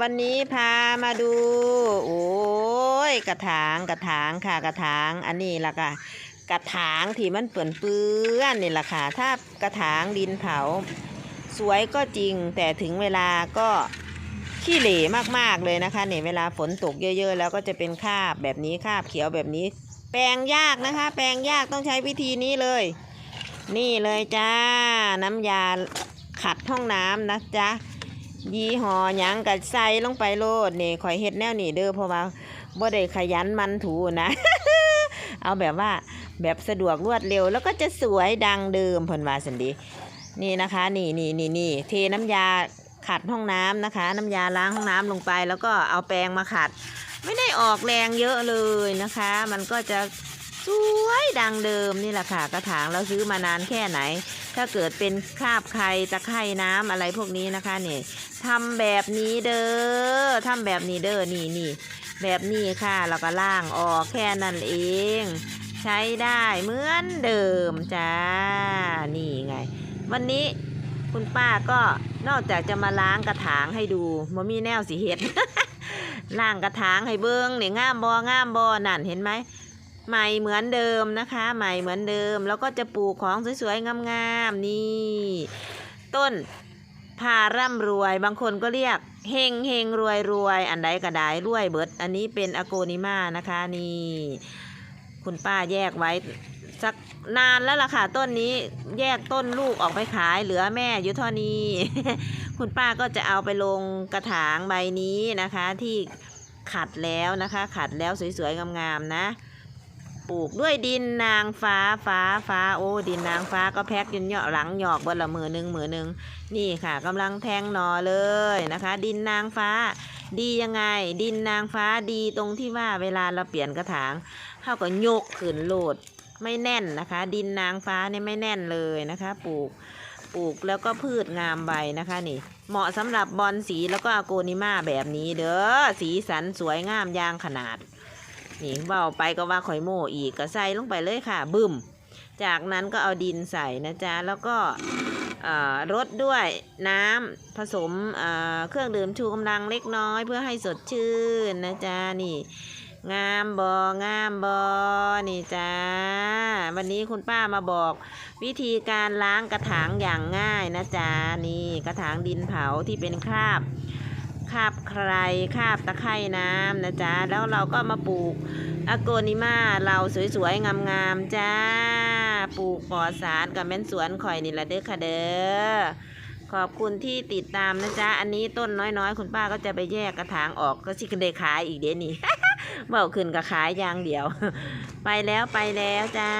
วันนี้พามาดู โอ้ยกระถางกระถางค่ะกระถางอันนี้ล่ะค่ะ กระถางที่มันเปื่อนเปื้อนนี่ล่ะค่ะถ้ากระถางดินเผา สวยก็จริงแต่ถึงเวลาก็ขี้เหร่มากๆเลยนะคะเนี่ยเวลาฝนตกเยอะ ๆ แล้วก็จะเป็นคาบแบบนี้คาบเขียวแบบนี้ แปลงยากนะคะ แปลงยากต้องใช้วิธีนี้เลย นี่เลยจ้าน้ำยาขัดห้องน้ำนะจ๊ะ ยี่ห้อหยังกัใส่ลงไปโลดนี่ข่อยเฮ็ดแนวนี่เด้อเพราะว่าบ่ได้ขยันมันถูนะ เอาแบบว่าแบบสะดวกรวดเร็ว แล้วก็จะสวยดังเดิมเพิ่นว่าสันดีนี่นะคะ นี่นี่นี่นี่เทน้ำยาขัดห้องน้ำนะคะ น้ำยาล้างห้องน้ำลงไป แล้วก็เอาแปรงมาขัด ไม่ได้ออกแรงเยอะเลยนะคะ มันก็จะ สวยดังเดิมนี่แหละค่ะกระถางเราซื้อมานานแค่ไหน ถ้าเกิดเป็นคราบใครตะไคร่น้ำอะไรพวกนี้นะคะนี่ทำแบบนี้เด้อทำแบบนี้เด้อนี่นี่แบบนี้ค่ะเราก็ล่างออกแค่นั้นเอง ใช้ได้เหมือนเดิมจ้านี่ไง วันนี้คุณป้าก็นอกจากจะมาล้างกระถางให้ดูมมีแนวสีเห็ดล้างกระถางให้เบิ้งเนี่ยง่ามบอง่ามบอนั่นเห็นไหม ใหม่เหมือนเดิมนะคะ ใหม่เหมือนเดิม แล้วก็จะปลูกของสวยๆงามๆนี่ ต้นพาร่ำรวยบางคนก็เรียกเฮงเฮงรวยรวยอันใดก็ได้รวยเบิด อันนี้เป็นอโกนิมานะคะนี่ คุณป้าแยกไว้สักนานแล้วล่ะค่ะต้นนี้แยกต้นลูกออกไปขายเหลือแม่อยู่เท่านี้ คุณป้าก็จะเอาไปลงกระถางใบนี้นะคะที่ขัดแล้วนะคะ ขัดแล้วสวยๆงามๆนะ ปลูกด้วยดินนางฟ้าฟ้าฟ้าโอ้ดินนางฟ้าก็แพ็กอยืนเหยาะหลังหยอกบนละมือหนึ่งมือหนึ่งนี่ค่ะกำลังแทงหนอเลยนะคะ ดินนางฟ้า ดียังไง ดินนางฟ้าดีตรงที่ว่าเวลาเราเปลี่ยนกระถางเท่ากับยกขึ้นโหลดไม่แน่นนะคะ ดินนางฟ้าเนี่ยไม่แน่นเลยนะคะ ปลูกปลูกแล้วก็พืชงามใบนะคะนี่ เหมาะสำหรับบอลสีแล้วก็อโกนิมาแบบนี้เด้อสีสันสวยงามยางขนาด นี่เบาไปก็ว่าข่อยโม่อีกก็ใส่ลงไปเลยค่ะ บึ้ม จากนั้นก็เอาดินใส่นะจ๊ะ แล้วก็เอ่อรดด้วยน้ำผสมเเครื่องดื่มชูกำลังเล็กน้อย เพื่อให้สดชื่นนะจ๊ะนี่งามบองามบอนี่จ้า วันนี้คุณป้ามาบอก วิธีการล้างกระถางอย่างง่ายนะจ๊ะนี่กระถางดินเผาที่เป็นคราบ คาบใครคาบตะไคร่น้ำนะจ๊ะ แล้วเราก็มาปลูกอโกนิมาเราสวยๆ งามๆ จ้า ปลูกปอสารกับแม่นสวนข่อยนี่ละเด้อค่ะเด้อ ขอบคุณที่ติดตามนะจ๊ะ อันนี้ต้นน้อยๆ คุณป้าก็จะไปแยกกระถางออกก็สิกันได้ขายอีกเด้นี่เบาขึ้นก็ขายอย่างเดียว ไปแล้วไปแล้วจ้า